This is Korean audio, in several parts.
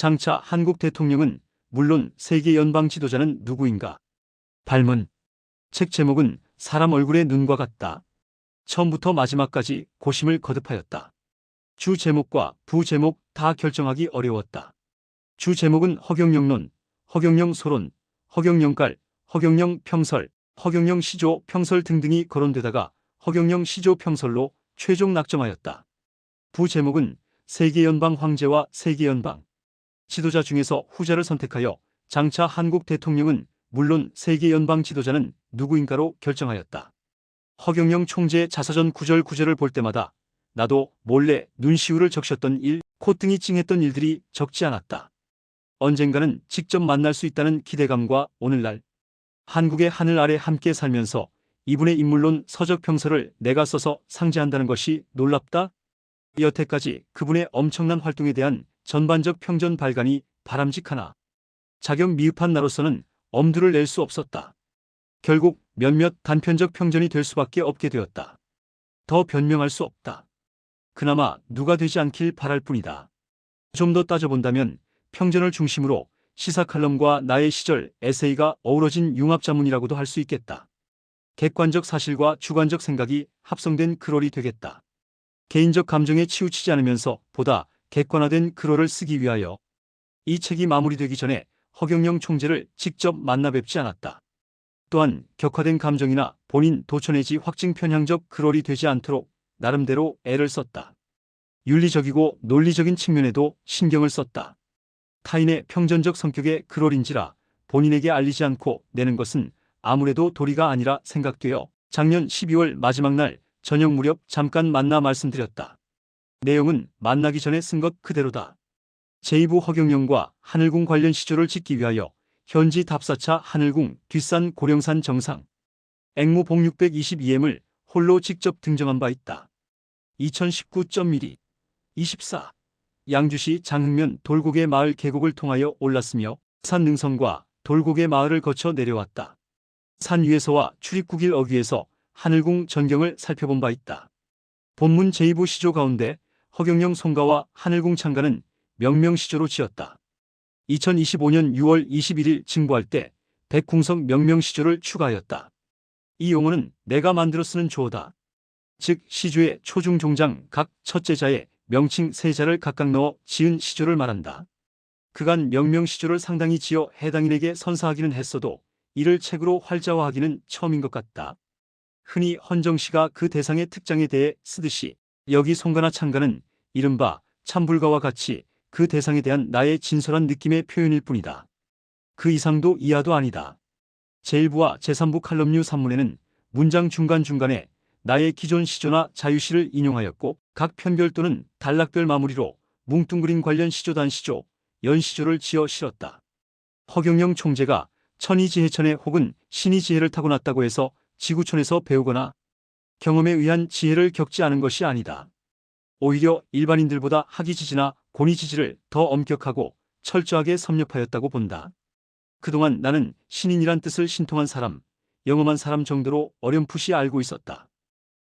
장차 한국 대통령은 물론 세계 연방 지도자는 누구인가? 발문. 책 제목은 사람 얼굴의 눈과 같다. 처음부터 마지막까지 고심을 거듭하였다. 주 제목과 부 제목 다 결정하기 어려웠다. 주 제목은 허경영론, 허경영 소론, 허경영깔, 허경영 평설, 허경영 시조 평설 등등이 거론되다가 허경영 시조 평설로 최종 낙점하였다. 부 제목은 세계연방 황제와 세계연방 지도자 중에서 후자를 선택하여 장차 한국 대통령은 물론 세계 연방 지도자는 누구인가로 결정하였다. 허경영 총재 자서전 구절 구절을 볼 때마다 나도 몰래 눈시울을 적셨던 일, 콧등이 찡했던 일들이 적지 않았다. 언젠가는 직접 만날 수 있다는 기대감과 오늘날 한국의 하늘 아래 함께 살면서 이분의 인물론 서적 평서를 내가 써서 상제한다는 것이 놀랍다. 여태까지 그분의 엄청난 활동에 대한 전반적 평전 발간이 바람직하나 자격 미흡한 나로서는 엄두를 낼 수 없었다. 결국 몇몇 단편적 평전이 될 수밖에 없게 되었다. 더 변명할 수 없다. 그나마 누가 되지 않길 바랄 뿐이다. 좀 더 따져본다면 평전을 중심으로 시사 칼럼과 나의 시절 에세이가 어우러진 융합자문이라고도 할 수 있겠다. 객관적 사실과 주관적 생각이 합성된 글월이 되겠다. 개인적 감정에 치우치지 않으면서 보다 객관화된 글월을 쓰기 위하여 이 책이 마무리되기 전에 허경영 총재를 직접 만나 뵙지 않았다. 또한 격화된 감정이나 본인 도처 내지 확증 편향적 글월이 되지 않도록 나름대로 애를 썼다. 윤리적이고 논리적인 측면에도 신경을 썼다. 타인의 평전적 성격의 글월인지라 본인에게 알리지 않고 내는 것은 아무래도 도리가 아니라 생각되어 작년 12월 마지막 날 저녁 무렵 잠깐 만나 말씀드렸다. 내용은 만나기 전에 쓴 것 그대로다. 제2부 허경영과 하늘궁 관련 시조를 짓기 위하여 현지 답사차 하늘궁 뒷산 고령산 정상 앵무 봉 622M을 홀로 직접 등정한 바 있다. 2019.1위 24 양주시 장흥면 돌고개 마을 계곡을 통하여 올랐으며 산 능선과 돌고개 마을을 거쳐 내려왔다. 산 위에서와 출입구길 어귀에서 하늘궁 전경을 살펴본 바 있다. 본문 제2부 시조 가운데 허경영 송가와 하늘궁 창가는 명명시조로 지었다. 2025년 6월 21일 징보할 때 백궁성 명명시조를 추가하였다. 이 용어는 내가 만들어 쓰는 조어다. 즉 시조의 초중 종장 각 첫째자에 명칭 세자를 각각 넣어 지은 시조를 말한다. 그간 명명시조를 상당히 지어 해당인에게 선사하기는 했어도 이를 책으로 활자화하기는 처음인 것 같다. 흔히 헌정시가 그 대상의 특장에 대해 쓰듯이 여기 송가나 창가는 이른바 참불가와 같이 그 대상에 대한 나의 진솔한 느낌의 표현일 뿐이다. 그 이상도 이하도 아니다. 제1부와 제3부 칼럼류 3문에는 문장 중간중간에 나의 기존 시조나 자유시를 인용하였고 각 편별 또는 단락별 마무리로 뭉뚱그린 관련 시조 단 시조, 연시조를 지어 실었다. 허경영 총재가 천이지혜천에 혹은 신이지혜를 타고났다고 해서 지구촌에서 배우거나 경험에 의한 지혜를 겪지 않은 것이 아니다. 오히려 일반인들보다 학이지지나 고니지지를 더 엄격하고 철저하게 섭렵하였다고 본다. 그동안 나는 신인이란 뜻을 신통한 사람, 영험한 사람 정도로 어렴풋이 알고 있었다.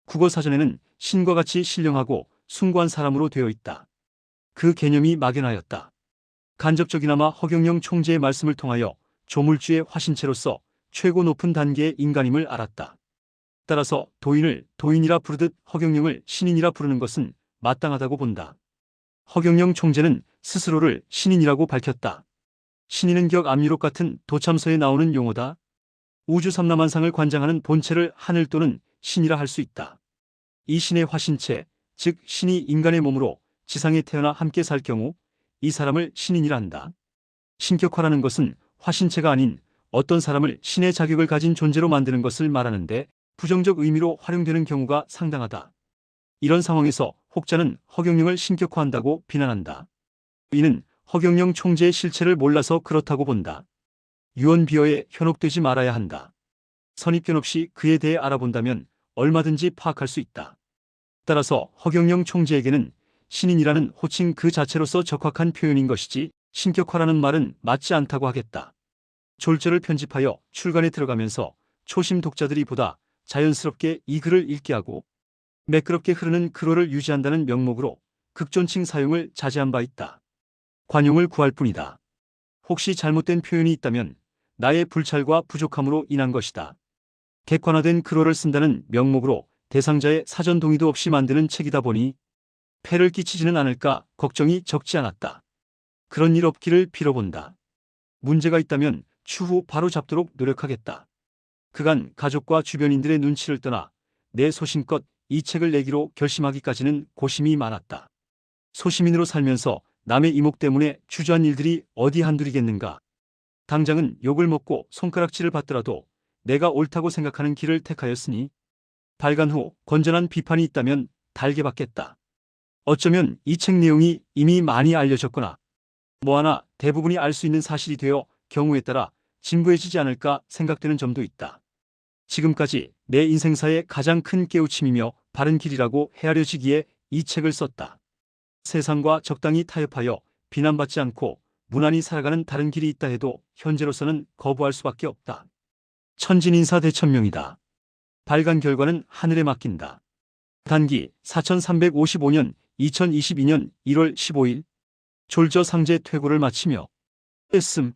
국어 사전에는 신과 같이 신령하고 숭고한 사람으로 되어 있다. 그 개념이 막연하였다. 간접적이나마 허경영 총재의 말씀을 통하여 조물주의 화신체로서 최고 높은 단계의 인간임을 알았다. 따라서 도인을 도인이라 부르듯 허경영을 신인이라 부르는 것은 마땅하다고 본다. 허경영 총재는 스스로를 신인이라고 밝혔다. 신인은 격 압류록 같은 도참서에 나오는 용어다. 우주 삼라만상을 관장하는 본체를 하늘 또는 신이라 할 수 있다. 이 신의 화신체, 즉 신이 인간의 몸으로 지상에 태어나 함께 살 경우 이 사람을 신인이라 한다. 신격화라는 것은 화신체가 아닌 어떤 사람을 신의 자격을 가진 존재로 만드는 것을 말하는데 부정적 의미로 활용되는 경우가 상당하다. 이런 상황에서 혹자는 허경영을 신격화한다고 비난한다. 이는 허경영 총재의 실체를 몰라서 그렇다고 본다. 유언비어에 현혹되지 말아야 한다. 선입견 없이 그에 대해 알아본다면 얼마든지 파악할 수 있다. 따라서 허경영 총재에게는 신인이라는 호칭 그 자체로서 적확한 표현인 것이지 신격화라는 말은 맞지 않다고 하겠다. 졸절을 편집하여 출간에 들어가면서 초심 독자들이 보다 자연스럽게 이 글을 읽게 하고 매끄럽게 흐르는 글어를 유지한다는 명목으로 극존칭 사용을 자제한 바 있다. 관용을 구할 뿐이다. 혹시 잘못된 표현이 있다면 나의 불찰과 부족함으로 인한 것이다. 객관화된 글어를 쓴다는 명목으로 대상자의 사전 동의도 없이 만드는 책이다 보니 폐를 끼치지는 않을까 걱정이 적지 않았다. 그런 일 없기를 빌어본다. 문제가 있다면 추후 바로 잡도록 노력하겠다. 그간 가족과 주변인들의 눈치를 떠나 내 소신껏 이 책을 내기로 결심하기까지는 고심이 많았다. 소시민으로 살면서 남의 이목 때문에 주저한 일들이 어디 한둘이겠는가. 당장은 욕을 먹고 손가락질을 받더라도 내가 옳다고 생각하는 길을 택하였으니 발간 후 건전한 비판이 있다면 달게 받겠다. 어쩌면 이 책 내용이 이미 많이 알려졌거나 뭐 하나 대부분이 알 수 있는 사실이 되어 경우에 따라 진부해지지 않을까 생각되는 점도 있다. 지금까지 내 인생사의 가장 큰 깨우침이며 바른 길이라고 헤아려지기에 이 책을 썼다. 세상과 적당히 타협하여 비난받지 않고 무난히 살아가는 다른 길이 있다 해도 현재로서는 거부할 수밖에 없다. 천진인사 대천명이다. 발간 결과는 하늘에 맡긴다. 단기 4355년 2022년 1월 15일 졸저 상제 퇴고를 마치며 했음